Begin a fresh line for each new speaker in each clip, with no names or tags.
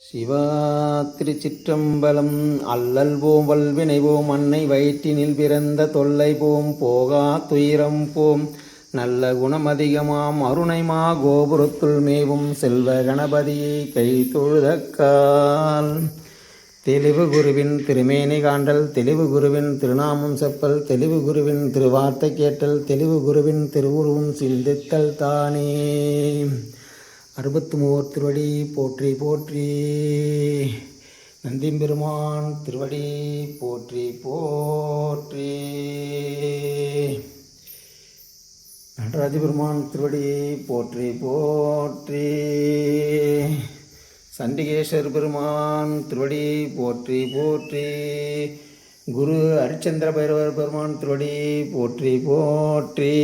சிவா திருச்சிற்றம்பலம் அல்லல் போம் வல்வினை போம் அன்னை வயிற்றினில் பிறந்த தொல்லை போம் போகா துயரம் போம். நல்ல குணம் அதிகமாம் அருணைமா கோபுரத்துள் மேவும் செல்வ கணபதியை கை தொழுதக்கால் தெளிவு குருவின் திருமேனி காண்டல் தெளிவு குருவின் திருநாமம் செப்பல் தெளிவு குருவின் திருவார்த்தை கேட்டல் தெளிவு குருவின் திருவுருவும் சிந்தித்தல் தானே. அறுபத்து மூவர் திருவடி போற்றி போற்றி. நந்திம்பெருமான் திருவடி போற்றி போற்றி. நடராஜபெருமான் திருவடி போற்றி போற்றி. சண்டிகேஸ்வர் பெருமான் திருவடி போற்றி போற்றி. குரு ஹரிச்சந்திர பைரவர் பெருமான் திருவடி போற்றி போற்றி.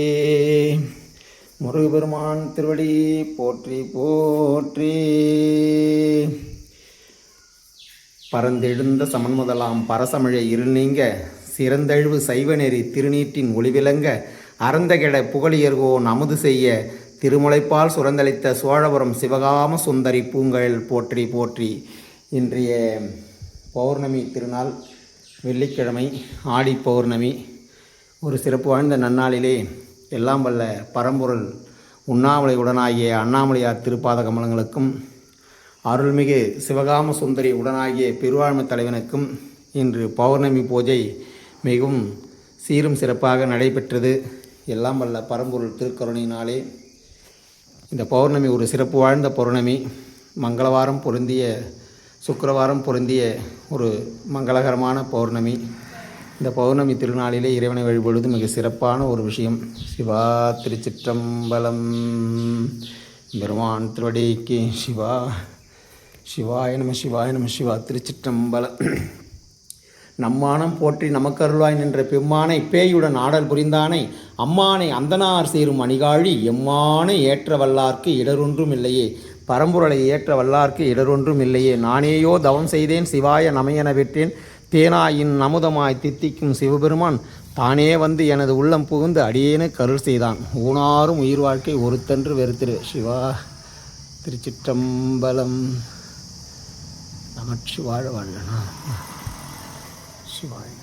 முருகபெருமான் திருவடி போற்றி போற்றி. பரந்தெழுந்த சமன்முதலாம் பரசமிழை இருள் நீங்க சிறந்தழுவு சைவநெறி திருநீற்றின் ஒளிவிலங்க அறந்தகிட புகழியர்கோன் அமுது செய்ய திருமுலைப்பால் சுரந்தளித்த சோழபுரம் சிவகாம சுந்தரி பூங்கல் போற்றி போற்றி. இன்றைய பௌர்ணமி திருநாள் வெள்ளிக்கிழமை ஆடி பௌர்ணமி. ஒரு சிறப்பு வாய்ந்த நன்னாளிலே எல்லாம் வல்ல பரம்பொருள். உண்ணாமலை உடனாகிய அண்ணாமலையார் திருப்பாத கமலங்களுக்கும் அருள்மிகு சிவகாம சுந்தரி உடனாகிய பெருவாழ்மை தலைவனுக்கும் இன்று பௌர்ணமி பூஜை மிகவும் சீரும் சிறப்பாக நடைபெற்றது. எல்லாம் வல்ல பரம்பொருள் திருக்கருணையினாலே இந்த பௌர்ணமி ஒரு சிறப்பு வாழ்ந்த பௌர்ணமி. மங்களவாரம் பொருந்திய சுக்கரவாரம் பொருந்திய ஒரு மங்களகரமான பௌர்ணமி. இந்த பௌர்ணமி திருநாளிலே இறைவனை வழிபடுவது மிக சிறப்பான ஒரு விஷயம். சிவா திருச்சிற்றம்பலம். பெருமான் திருவடிக்கு சிவா சிவாய நம சிவாய நம சிவா திருச்சிற்றம்பலம் நம்மானம் போற்றி நமக்கருளாய் நின்ற பெம்மானை பேயுடன் ஆடல் புரிந்தானை அம்மானை அந்தனார் சேரும் அணிகாழி எம்மானை ஏற்ற வல்லார்க்கு இடரொன்றும் இல்லையே பரம்பொருளை ஏற்ற வல்லார்க்கு இடரொன்றும் இல்லையே நானேயோ தவம் செய்தேன் சிவாய நமையென பெற்றேன் தேனாயின் அமுதமாய் தித்திக்கும் சிவபெருமான் தானே வந்து எனது உள்ளம் புகுந்து அடியேனு கருள் செய்தான். ஊனாரும் உயிர் வாழ்க்கை ஒருத்தன்று வெறுத்திரு. சிவா திருச்சிற்றம்பலம். நமச்சிவாழ வாழ்கனா சிவாய்.